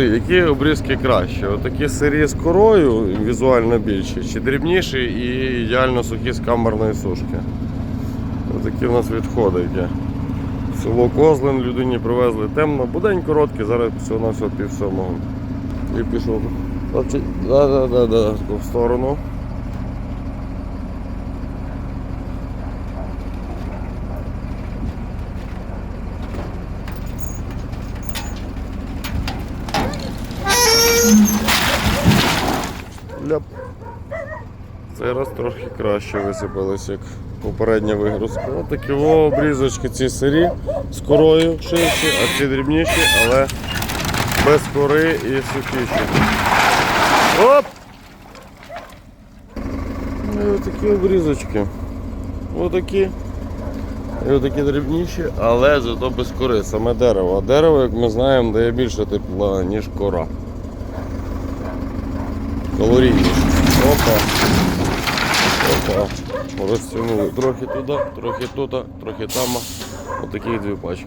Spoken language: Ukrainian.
Які обрізки краще? Отакі сирі з корою, візуально більші, чи дрібніші і ідеально сухі з камерної сушки. Отакі в нас відходики. Село Козлин людині привезли темно, будень короткий, зараз всього на всього пів сьомого. І пішов. Да, да, да, да, в сторону. Ляп. Цей раз трохи краще висипались, як попередня вигрузка. Такі обрізочки ці сирі з корою ширші, а ці дрібніші, але без кори і сухіші. Оп! Ну, І отакі обрізочки. Отакі. І отакі дрібніші, але зато без кори, саме дерево. А дерево, як ми знаємо, дає більше тепла, ніж кора. Калорійніше. Опа. Опа. Розтягнули трохи туди, трохи тут, трохи там. Отакі дві пачки.